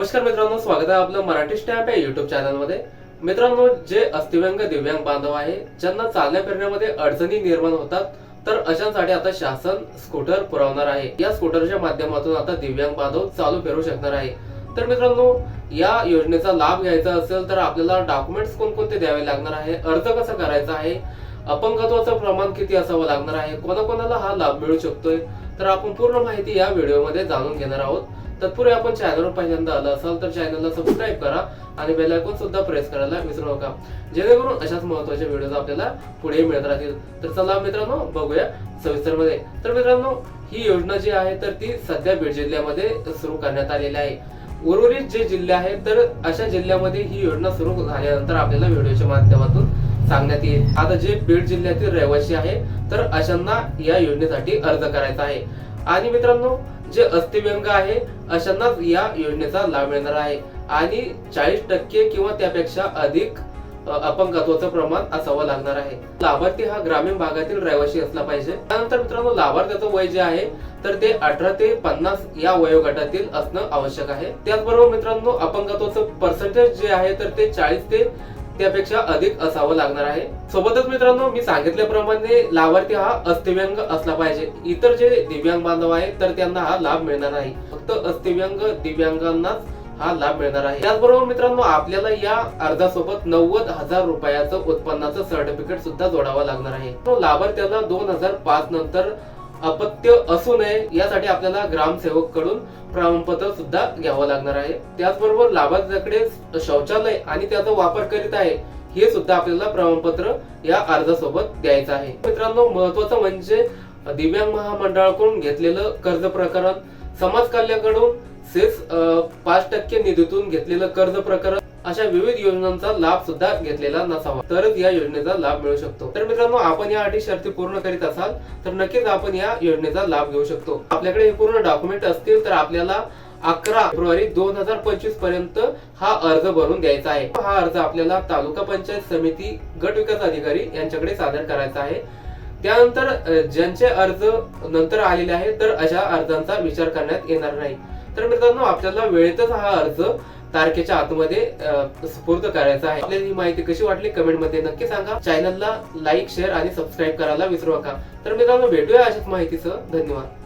नमस्कार मित्रांनो स्वागत आहे आपलं मराठी स्टॅम्प या युट्यूब चॅनलमध्ये मित्रांनो जे अस्थिव्यंग दिव्यांग बांधव आहे ज्यांना चालण्या फिरण्यामध्ये अडचणी निर्माण होतात तर अशांसाठी आता शासन स्कूटर पुरवणार आहे. या स्कूटरच्या माध्यमातून आता दिव्यांग बांधव चालू फिरू शकणार आहे. तर मित्रांनो या योजनेचा लाभ घ्यायचा असेल तर आपल्याला डॉक्युमेंट्स कोणकोणते द्यावे लागणार आहे अर्ज कसा करायचा आहे अपंगत्वाचं प्रमाण किती असावं लागणार आहे कोणाकोणाला हा लाभ मिळू शकतोय तर आपण पूर्ण माहिती या व्हिडिओमध्ये जाणून घेणार आहोत. तत्पूर्वी आपण चॅनलवर पहिल्यांदा आलं असाल तर चॅनलला सबस्क्राईब करा आणि बेल आयकॉन सुद्धा प्रेस करायला विसरू नका. जेणेकरून अशाच महत्त्वाच्या व्हिडिओ आपल्याला पुढे मिळत राहतील. तर चला मित्रांनो बघूया सविस्तरमध्ये. तर मित्रांनो ही योजना जी आहे तर ती सध्या बीड जिल्ह्यामध्ये सुरू करण्यात आलेली आहे. उर्वरित जे जिल्हे आहेत तर अशा जिल्ह्यामध्ये ही योजना सुरू झाल्यानंतर आपल्याला व्हिडिओच्या माध्यमातून सांगण्यात येईल. आता जे बीड जिल्ह्यातील रहिवासी आहे तर अशांना या योजनेसाठी अर्ज करायचा आहे. आणि मित्रांनो जे अस्थिव्यंग आहे अशांनाच या योजनेचा लाभ मिळणार आहे. आणि चाळीस टक्के किंवा त्यापेक्षा अधिक अपंगत्वाचं प्रमाण असावं लागणार आहे. लाभार्थी हा ग्रामीण भागातील रहिवासी असला पाहिजे. त्यानंतर मित्रांनो लाभार्थ्याचं वय जे आहे तर ते अठरा ते पन्नास या वयोगटातील असणं आवश्यक आहे. त्याचबरोबर मित्रांनो अपंगत्वाचं पर्सेंटेज जे आहे तर ते चाळीस ते त्यापेक्षा अधिक असावं लागणार आहे. सोबतच मित्रांनो मी सांगितल्याप्रमाणे लाभार्थी हा अस्थिव्यंग असला पाहिजे. इतर जे दिव्यांग बांधव आहेत तर त्यांना हा लाभ मिळणार नाही. फक्त अस्थिव्यंग दिव्यांगांनाच हा लाभ मिळणार आहे. त्याचबरोबर मित्रांनो आपल्याला या अर्जासोबत नव्वद हजार रुपयाचं उत्पन्नाचं सर्टिफिकेट सुद्धा जोडावं लागणार आहे. तो लाभार्थ्याला दोन हजार पाच नंतर अपत्य असू नये यासाठी आपल्याला ग्रामसेवककडून प्रमाणपत्र सुद्धा घ्यावं लागणार आहे. त्याचबरोबर लाभार्थ्याकडे शौचालय आणि त्याचा वापर करीत आहे हे सुद्धा आपल्याला प्रमाणपत्र या अर्जासोबत द्यायचं आहे. मित्रांनो महत्वाचं म्हणजे दिव्यांग महामंडळाकडून घेतलेलं कर्ज प्रकरण समाज कल्याणाकडून सेस पाच टक्के निधीतून घेतलेलं कर्ज प्रकरण अशा विविध योजनांचा लाभ सुद्धा घेतलेला नसावा. तरच या योजनेचा लाभ मिळू शकतो. तर मित्रांनो आपण या अटी शर्ती पूर्ण करीत असाल तर नक्कीच आपण या योजनेचा लाभ घेऊ शकतो. आपल्याकडे हे पूर्ण डॉक्युमेंट असतील तर आपल्याला अकरा फेब्रुवारी दोन हजार पंचवीसपर्यंत हा अर्ज भरून द्यायचा आहे. हा अर्ज आपल्याला तालुका पंचायत समिती गट विकास अधिकारी यांच्याकडे सादर करायचा आहे. त्यानंतर ज्यांचे अर्ज नंतर आलेले आहेत तर अशा अर्जांचा विचार करण्यात येणार नाही. तर मित्रांनो आपल्याला वेळेतच हा अर्ज तारखेच्या आतमध्ये सुपूर्द करायचा आहे. आपल्याला ही माहिती कशी वाटली कमेंटमध्ये नक्की सांगा. चॅनलला लाईक शेअर आणि सबस्क्राईब करायला विसरू नका. तर मित्रांनो भेटूया अशाच माहितीचं धन्यवाद.